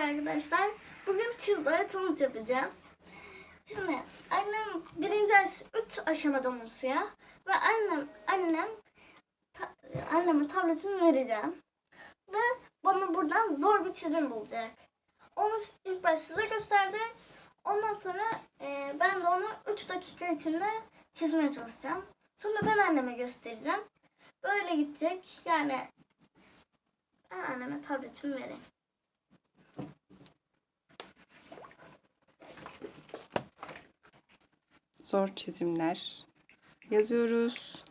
arkadaşlar. Bugün cheeseburger challenge yapacağız. Şimdi annem birinci aş üç aşamadan oluşuyor. Ve annem annem ta, anneme tabletini vereceğim. Ve bana buradan zor bir çizim bulacak. Onu ilk baş size gösterecek. Ondan sonra e, ben de onu 3 dakika içinde çizmeye çalışacağım. Sonra ben anneme göstereceğim. Böyle gidecek. Yani ben anneme tabletimi vereyim. Zor çizimler yazıyoruz.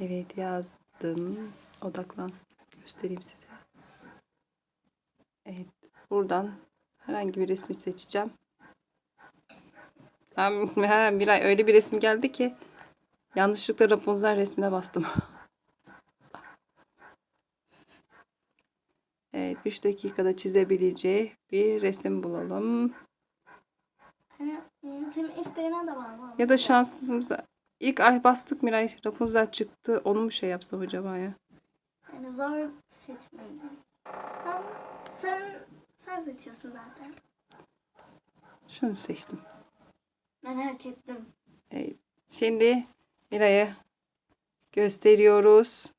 Evet yazdım. Odaklansın. Göstereyim size. Evet. Buradan herhangi bir resmi seçeceğim. Ben, öyle bir resim geldi ki yanlışlıkla Rapunzel resmine bastım. Evet 3 dakikada çizebileceği bir resim bulalım. Hani senin isteğine de bağlı. Ya da şansımıza ilk ay bastık Miray Rapunzel çıktı. Onu mu şey yapsam acaba ya? Yani zor seçmeyeceğim. Tamam. Sen, sen seçiyorsun zaten. Şunu seçtim. Merak ettim. Evet. Şimdi Miray'a gösteriyoruz.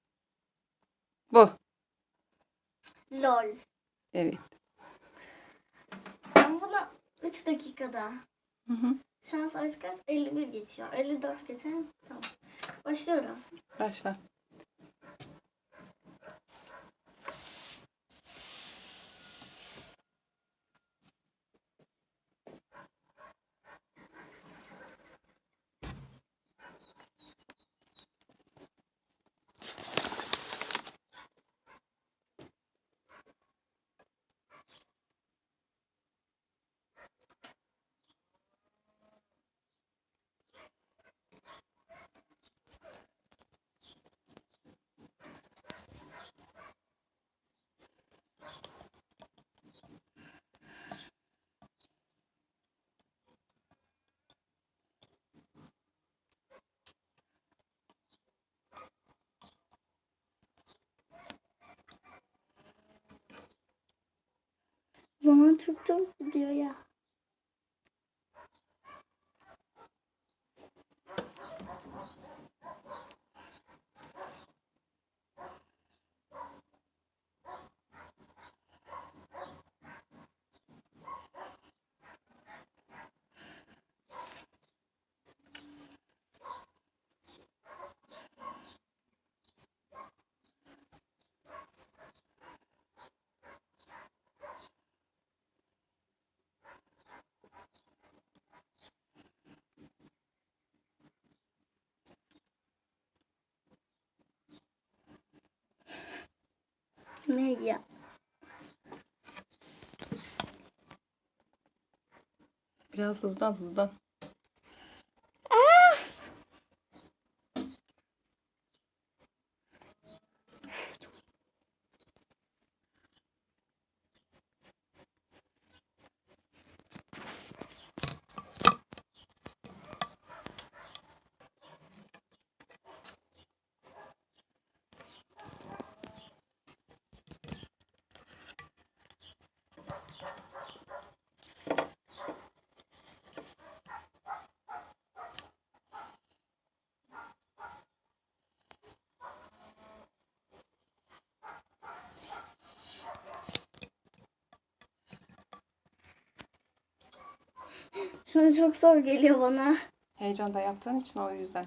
Bu. LOL. Evet. Ben bunu 3 dakikada. Hı hı. Şans az kaç? 51 geçiyor. 54 geçer. Tamam. Başlıyorum. Başla. Zaman çok çabuk gidiyor ya. Ne ya? Biraz hızlan hızlan. An çok zor geliyor bana. Heyecanda yaptığın için o yüzden.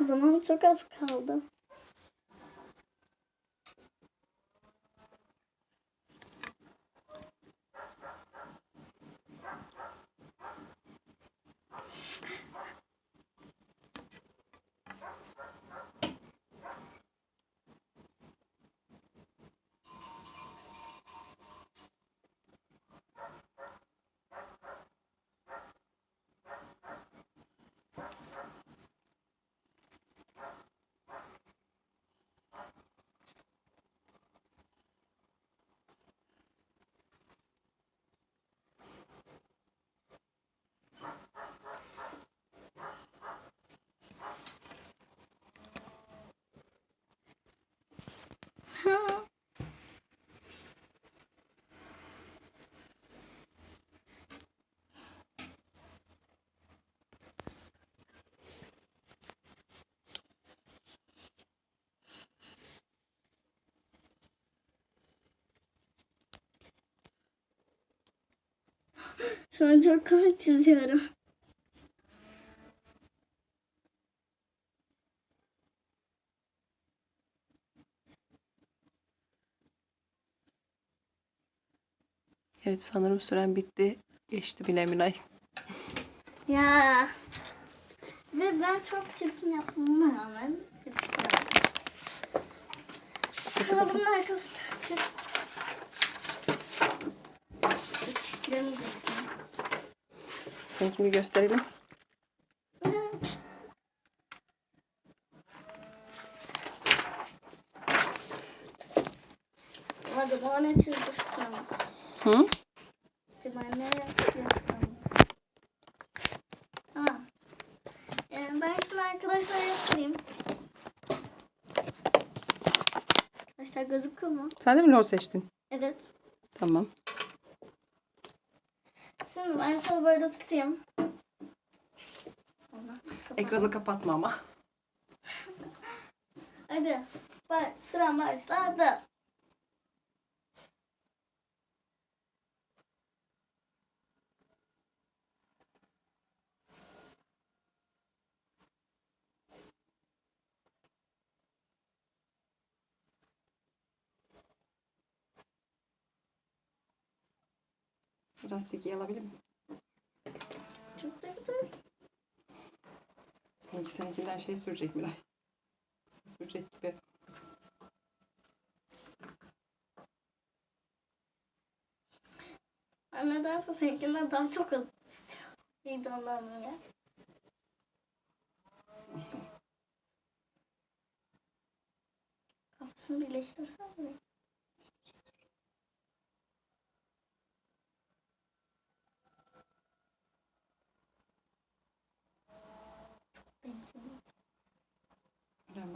Zaman çok az kaldı. Şu an çok komik çiziyorum. Evet sanırım süren bitti. Geçti bile Miray. Ya. Ve ben çok çirkin yapmama rağmen bunun arkasını çiz. Yetiştiremeyeceksin. Seninkini gösterelim. Hadi bana çizdirsem. Hı? Yani ben şimdi arkadaşlar yapayım. Arkadaşlar gözüküyor mu? Sen de mi lor seçtin? Evet. Tamam. Ben sana böyle tutayım. Allah. Ekranı kapatma ama. Hadi. Bak sıra başladı. Biraz silgi alabilir miyim? Da güzel. Belki seninkinden şey sürecek Miray. Sürecek gibi. Nedense seninkinden daha çok ondan ya. Kafasını birleştirsen mi?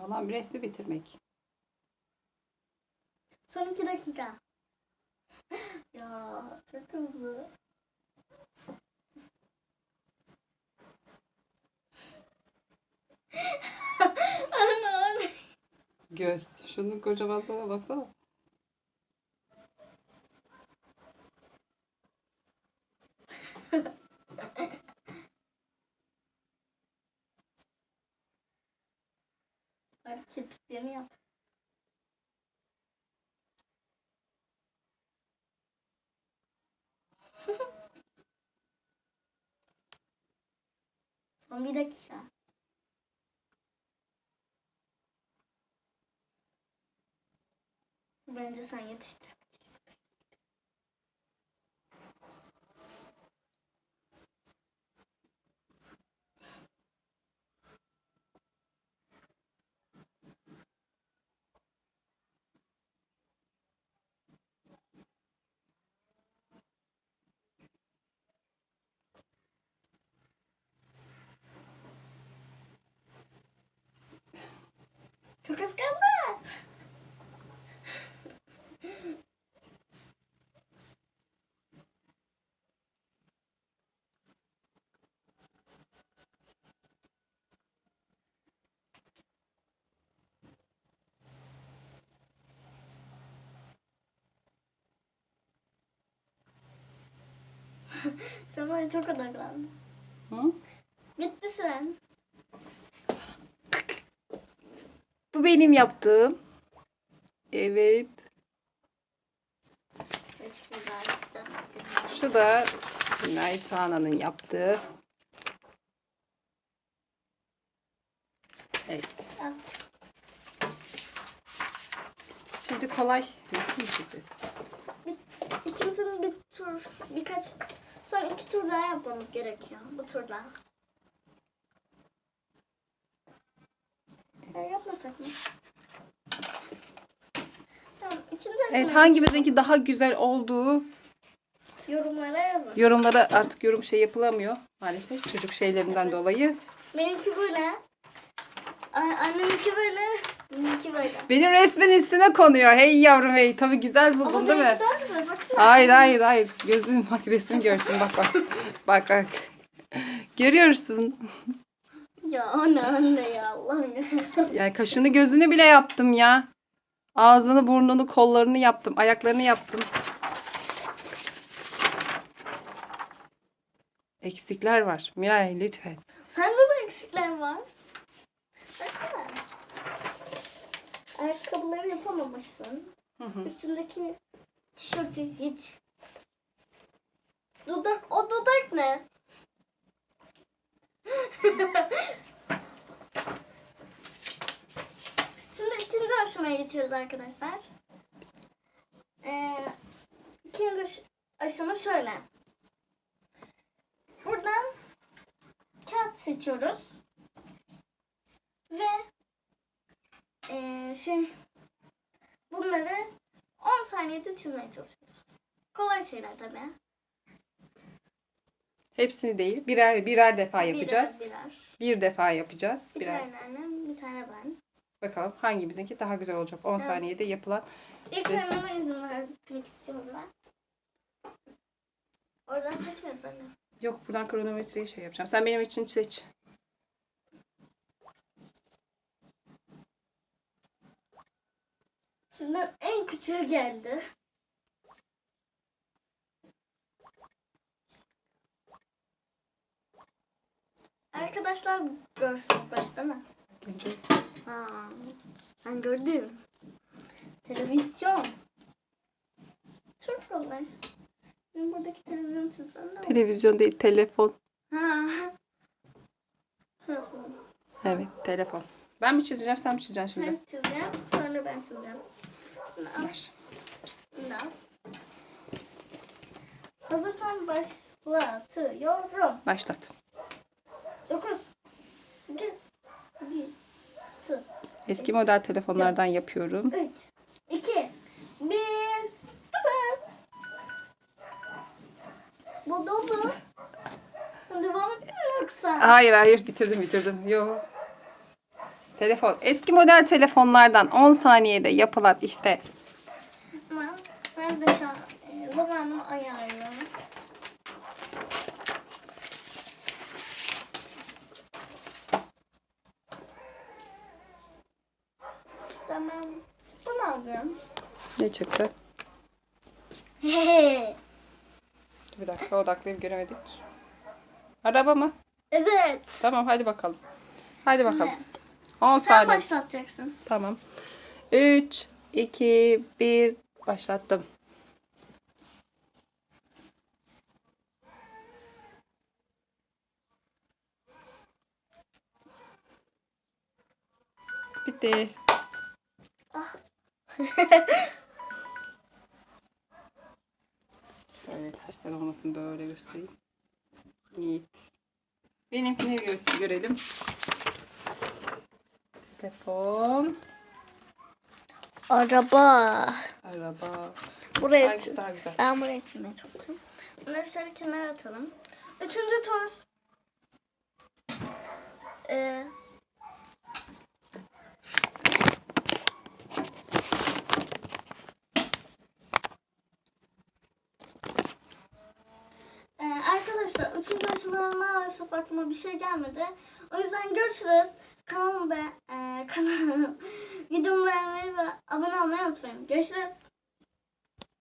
Olan bir resmi bitirmek. Son iki dakika. ya çok hızlı. Göz. Şunun kocamanlığına baksana. Son bir dakika. Bence sen yetiştiremeyeceksin. Çok az kaldı. Sen bana çok odaklandın. Hı? Bitti süren. Benim yaptığım. Evet. Şu da Miray Tuana'nın yaptığı. Evet. Şimdi kolay resim çizeceğiz. İkimizin bir tur, birkaç, son iki tur daha yapmamız gerekiyor. Bu turda. Ya yapmasak mı? Tamam, ikinci Evet hangimizinki daha güzel olduğu Yorumlara yazın. yorumlara artık yorum şey yapılamıyor maalesef çocuk şeylerinden dolayı. Benimki böyle. An- Anneminki böyle. Benimki böyle. Benim resmin üstüne konuyor. Hey yavrum hey. Tabii güzel buldun değil mi? benimki daha güzel. Baksana. Hayır hayır hayır. Gözün bak resim görsün bak bak. Bak bak. Görüyorsun. Ya anne anne ya Allah'ım ya. Yani kaşını gözünü bile yaptım ya. Ağzını, burnunu, kollarını yaptım. Ayaklarını yaptım. Eksikler var. Miray lütfen. Sende de eksikler var. Baksana. Ayakkabıları yapamamışsın. Hı hı. Üstündeki tişörtü hiç. Dudak, o dudak ne? Şimdi ikinci aşamaya geçiyoruz arkadaşlar. Ee, ikinci aş- aşama şöyle. Buradan kağıt seçiyoruz. Ve ee, şey bunları 10 saniyede çizmeye çalışıyoruz. Kolay şeyler tabii. Hepsini değil. Birer birer defa yapacağız. Birer birer. Bir defa yapacağız. Bir Birer. tane annem, bir tane ben. Bakalım hangimizinki daha güzel olacak. 10 saniyede yapılan. İlk Resim. izin vermek istiyorum ben. Oradan seçmiyoruz anne. Yok buradan kronometreyi şey yapacağım. Sen benim için seç. Şimdi en küçüğü geldi. Arkadaşlar görsün baş değil mi? Önce Ha, ben gördüm. Televizyon. Çok kolay. Bizim buradaki televizyon çizsen de televizyon değil telefon. Ha. Telefon. Evet telefon. Ben mi çizeceğim sen mi çizeceksin şimdi? Sen çizeceğim, sonra ben çizeceğim. Ver. al. Hazırsan başlatıyorum. Başlat. 9 8 7 Eski model telefonlardan yapıyorum. 3 2 1 0 Bu dolu. Devam ettin mi yoksa? Hayır hayır bitirdim bitirdim. Yo. Telefon. Eski model telefonlardan 10 saniyede yapılan işte Ama ben de şu an e, zamanımı ayarlıyorum. Tamam. Bunu aldım. ne çıktı? Bir dakika odaklayıp göremedik. Araba mı? evet. Tamam hadi bakalım. Hadi bakalım. Şimdi 10 Sen saniye. başlatacaksın. Tamam. 3, 2, 1 başlattım. Bitti. Böyle tersten olmasın böyle göstereyim. Yiğit. Benimkini göster görelim. Telefon, Araba. araba. Buraya Hangisi daha güzel? Ben buraya çizmeye çalıştım. Bunları şöyle kenara atalım. Üçüncü tur. Ee, arkadaşlar üçüncü aşamada maalesef aklıma bir şey gelmedi. O yüzden görüşürüz. Kanalıma be, e, kanalım, videomu beğenmeyi ve abone olmayı unutmayın. Görüşürüz.